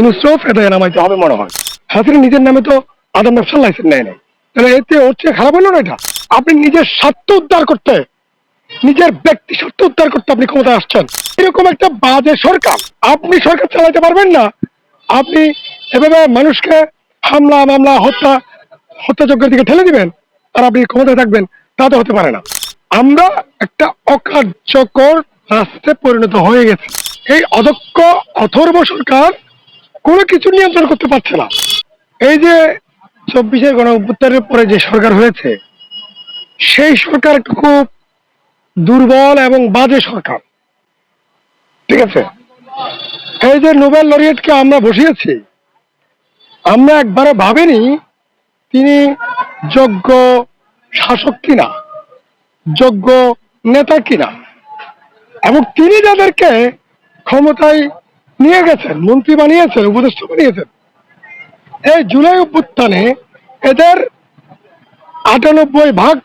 এদায় নামাইতে হবে মনে হয়। হাসিনা নিজের নামে তো ব্যবসার লাইসেন্স নেয় নাই। তাহলে এতে হচ্ছে খারাপ হলো না এটা? আপনি নিজের স্বার্থ উদ্ধার করতে, নিজের ব্যক্তি স্বার্থ উদ্ধার করতে আপনি ক্ষমতায় আসছেন। এরকম একটা বাজে সরকার আপনি সরকার পারবেন না। আপনি এভাবে মানুষকে হামলা, মামলা, হত্যা, হত্যাযজ্ঞের দিকে ঠেলে দিবেন আর আপনি ক্ষমতায় থাকবেন তা তো হতে পারে না। আমরা একটা অকার্যকর রাষ্ট্রে পরিণত হয়ে গেছে। এই অদক্ষ, অথর্ব সরকার কোনো কিছু নিয়ন্ত্রণ করতে পারছে না। এই যে চব্বিশের গণ অভ্যুত্থানের পরে যে সরকার হয়েছে, সেই সরকার খুব দুর্বল এবং বাজে সরকার। ঠিক আছে? এই যে নোবেল লরিয়েটকে আমরা বসিয়েছি, আমরা একবারও ভাবিনি তিনি যোগ্য শাসক কিনা, যোগ্য নেতা কিনা। এবং তিনি যাদেরকে ক্ষমতায় নিয়ে গেছেন, মন্ত্রী বানিয়েছেন, উপদেষ্টা বানিয়েছেন। এই জুলাই অভ্যুত্থানে এদের আটানব্বই ভাগ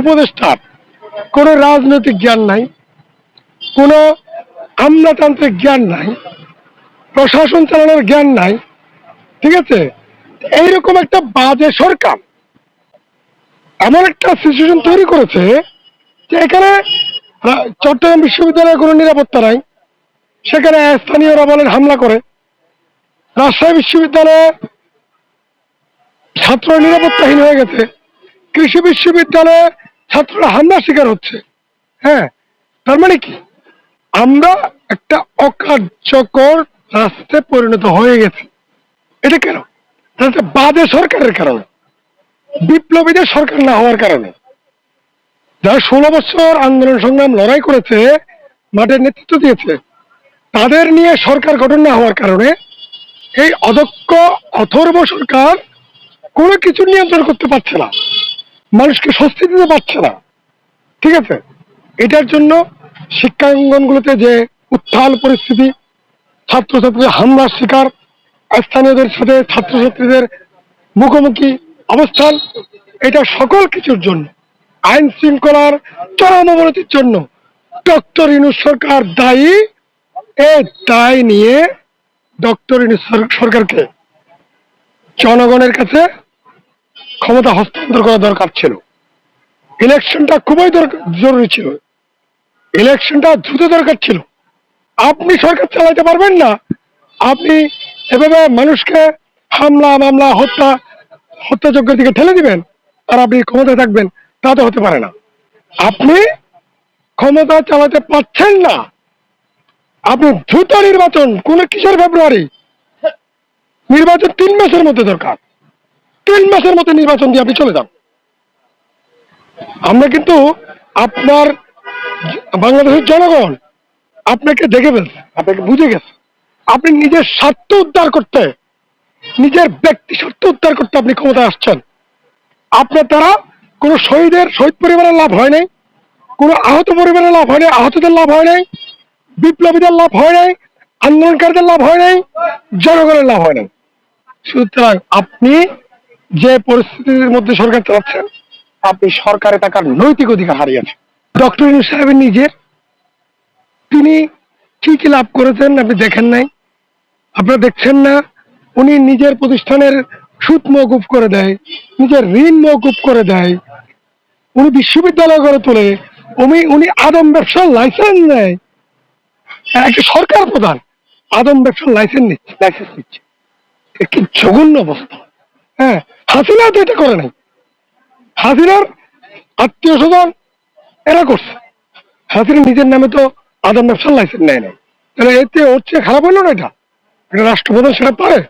উপদেষ্টার কোনো রাজনৈতিক জ্ঞান নাই, কোনো আমলাতান্ত্রিক জ্ঞান নাই, প্রশাসন চালানোর জ্ঞান নাই, ঠিক আছে? এইরকম একটা বাজে সরকার এমন একটা সিচুয়েশন তৈরি করেছে যে এখানে চট্টগ্রাম বিশ্ববিদ্যালয়ে কোনো নিরাপত্তা নাই। সেখানে স্থানীয়রা বলেন হামলা করে। রাজশাহী বিশ্ববিদ্যালয়ে ছাত্র নিরাপত্তাহীন হয়ে গেছে। কৃষি বিশ্ববিদ্যালয়ে ছাত্ররা হামলার শিকার হচ্ছে। হ্যাঁ তার মানে কি? আমরা একটা অকার্যকর রাষ্ট্রে পরিণত হয়ে গেছি। এটা কেন? বাজে সরকারের কারণে। বিপ্লবীদের সরকার না হওয়ার কারণে। যারা ষোলো বছর আন্দোলন সংগ্রাম লড়াই করেছে মাঠের নেতৃত্ব দিয়েছে তাদের নিয়ে সরকার গঠন না হওয়ার কারণে এই অদক্ষ, অথর্ব সরকার কোনো কিছু নিয়ন্ত্রণ করতে পারছে না। মানুষকে স্বস্তি দিতে পারছে না। ঠিক আছে? এটার জন্য শিক্ষাঙ্গনগুলোতে যে উত্থাল পরিস্থিতি, ছাত্রছাত্রীদের হামলার শিকার, স্থানীয়দের সাথে ছাত্রছাত্রীদের মুখোমুখি অবস্থান, এটা সকল কিছুর জন্য, আইন শৃঙ্খলার চরম অবনতির জন্য ডক্টর ইনুস সরকার দায়ী দায় নিয়ে ডক্টর সরকারকে জনগণের কাছে ক্ষমতা হস্তান্তর করা দরকার ছিল। ইলেকশনটা খুবই জরুরি ছিল। ইলেকশনটা দ্রুত দরকার ছিল। আপনি সরকার চালাতে পারবেন না। আপনি এভাবে মানুষকে হামলা, মামলা, হত্যা, হত্যাযজ্ঞের দিকে ঠেলে দিবেন আর আপনি ক্ষমতায় থাকবেন, তা তো হতে পারে না। আপনি ক্ষমতা চালাতে পারছেন না। আপনি দ্রুত নির্বাচন কোন কিসের ফেব্রুয়ারি? নির্বাচন তিন মাসের মধ্যে দরকার। তিন মাসের মধ্যে নির্বাচন দিয়ে আপনি চলে যান। আমরা কিন্তু আপনার বাংলাদেশের জনগণ আপনাকে দেখে ফেলছে, আপনাকে বুঝে গেছে। আপনি নিজের স্বার্থ উদ্ধার করতে, নিজের ব্যক্তি স্বার্থ উদ্ধার করতে আপনি ক্ষমতায় আসছেন। আপনার দ্বারা কোনো শহীদের, শহীদ পরিবারের লাভ হয় নাই, কোনো আহত পরিবারের লাভ হয় নাই, আহতদের লাভ হয় নাই। বিপ্লবীদের লাভ হয় নাই, আন্দোলনকারীদের লাভ হয় নাই, জনগণের লাভ হয় নাই। সুতরাং আপনি যে পরিস্থিতির মধ্যে সরকার চালাচ্ছেন, আপনি সরকারে থাকার নৈতিক অধিকার হারিয়েছেন ডক্টর ইউনুস সাহেবের নিজের, তিনি কি কি লাভ করেছেন আপনি দেখেন নাই। আপনারা দেখছেন না, উনি নিজের প্রতিষ্ঠানের সুদ মৌকুফ করে দেয়, নিজের ঋণ মৌকুফ করে দেয়, উনি বিশ্ববিদ্যালয় গড়ে তোলে, উনি উনি আদম ব্যবসার লাইসেন্স নেয়। একটা সরকার প্রধান। আদম ব্যবসার লাইসেন্স নিচ্ছে লাইসেন্স নিচ্ছে। এ কি জঘন্য অবস্থা। হ্যাঁ হাসিনা তো এটা করে নাই। হাসিনার আত্মীয় স্বজন এরা করছে। হাসিনা নিজের নামে তো আদম ব্যবসার লাইসেন্স নেয় নাই। তাহলে এতে হচ্ছে খারাপ হলো না এটা? একটা রাষ্ট্রপ্রধান সেটা পারে?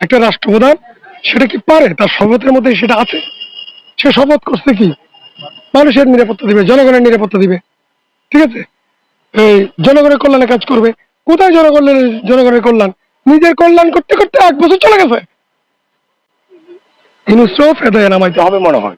একটা রাষ্ট্রপ্রধান সেটা কি পারে? তার শপথের মধ্যে সেটা আছে? সে শপথ করছে কি? মানুষের নিরাপত্তা দিবে, জনগণের নিরাপত্তা দিবে। ঠিক আছে? জনগণের কল্যাণে কাজ করবে। কোথায় জনগণের জনগণের কল্যাণ? নিজের কল্যাণ করতে করতে এক বছর চলে গেছে। ইনুসরফ ফেদায় নামাইতে হবে মনে হয়।